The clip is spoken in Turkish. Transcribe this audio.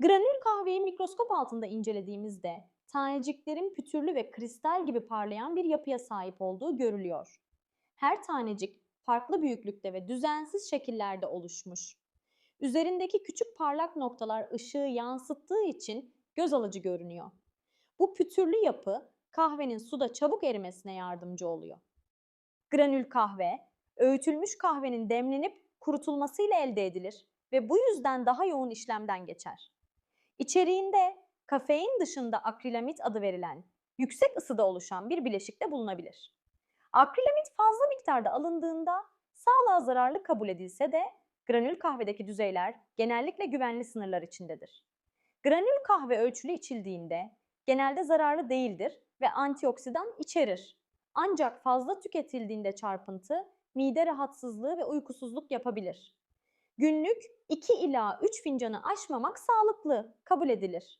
Granül kahveyi mikroskop altında incelediğimizde taneciklerin pütürlü ve kristal gibi parlayan bir yapıya sahip olduğu görülüyor. Her tanecik farklı büyüklükte ve düzensiz şekillerde oluşmuş. Üzerindeki küçük parlak noktalar ışığı yansıttığı için göz alıcı görünüyor. Bu pütürlü yapı kahvenin suda çabuk erimesine yardımcı oluyor. Granül kahve, öğütülmüş kahvenin demlenip kurutulmasıyla elde edilir ve bu yüzden daha yoğun işlemden geçer. İçeriğinde kafein dışında akrilamit adı verilen yüksek ısıda oluşan bir bileşik de bulunabilir. Akrilamit fazla miktarda alındığında sağlığa zararlı kabul edilse de granül kahvedeki düzeyler genellikle güvenli sınırlar içindedir. Granül kahve ölçülü içildiğinde genelde zararlı değildir ve antioksidan içerir. Ancak fazla tüketildiğinde çarpıntı, mide rahatsızlığı ve uykusuzluk yapabilir. Günlük 2 ila 3 fincanı aşmamak sağlıklı kabul edilir.